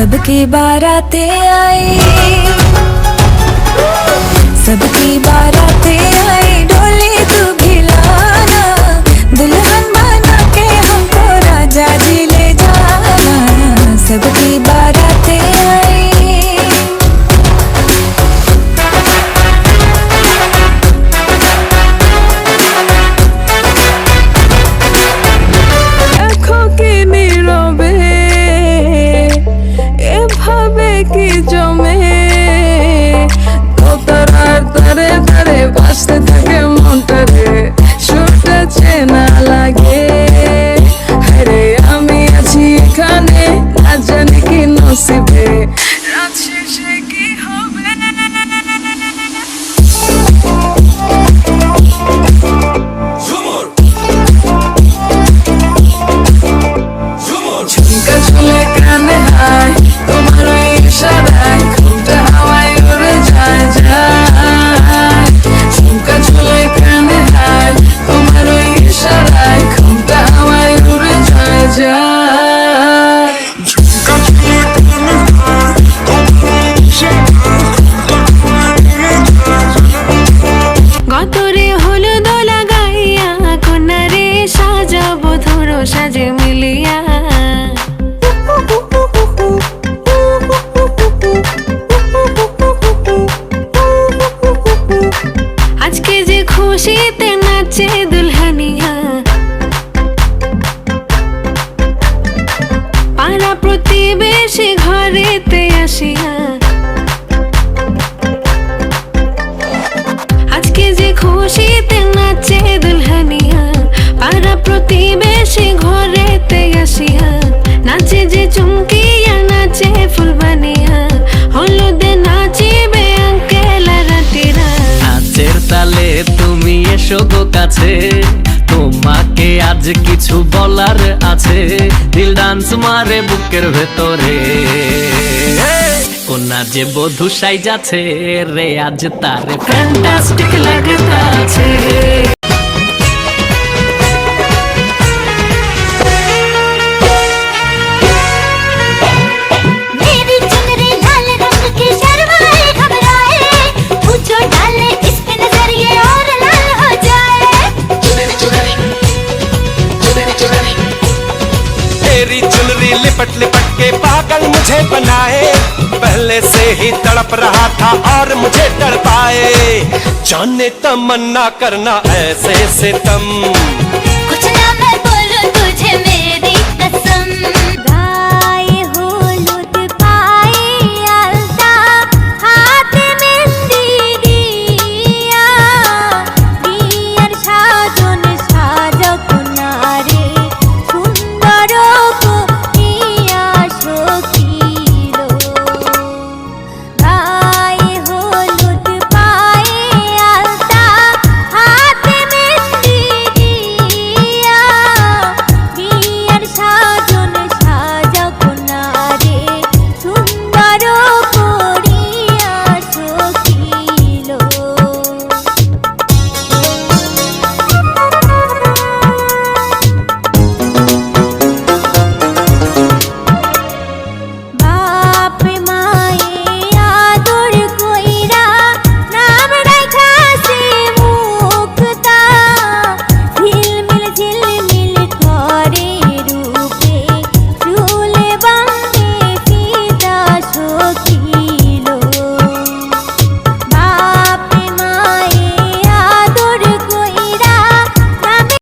सबकी बाराते आई। सबकी बाराते आई। কি জমে? তোতার তারে তারে বাসতে থাকে মনটারে। সুরটা চেনা লাগে সাজে মিলিয়া। আজকে যে খুশিতে নাচে দুলহানিয়া। পাড়া প্রতিবেশী ঘরেতে আসিয়া। আজকে যে খুশিতে নাচে দুলহানিয়া, পাড়া প্রতিবেশী চুমকিয়া নাচে তুমি কাছে, তোমাকে আজ কিছু বলার আছে। দিল ডান্স মারে বুকের ভেতরে। কোনা যে বধু সাই যাচ্ছে রে, আজ তারে ফ্যান্টাস্টিক लिपट लिपट के पागल मुझे बनाए। पहले से ही तड़प रहा था और मुझे तड़पाए। जाने तमन्ना करना ऐसे से तम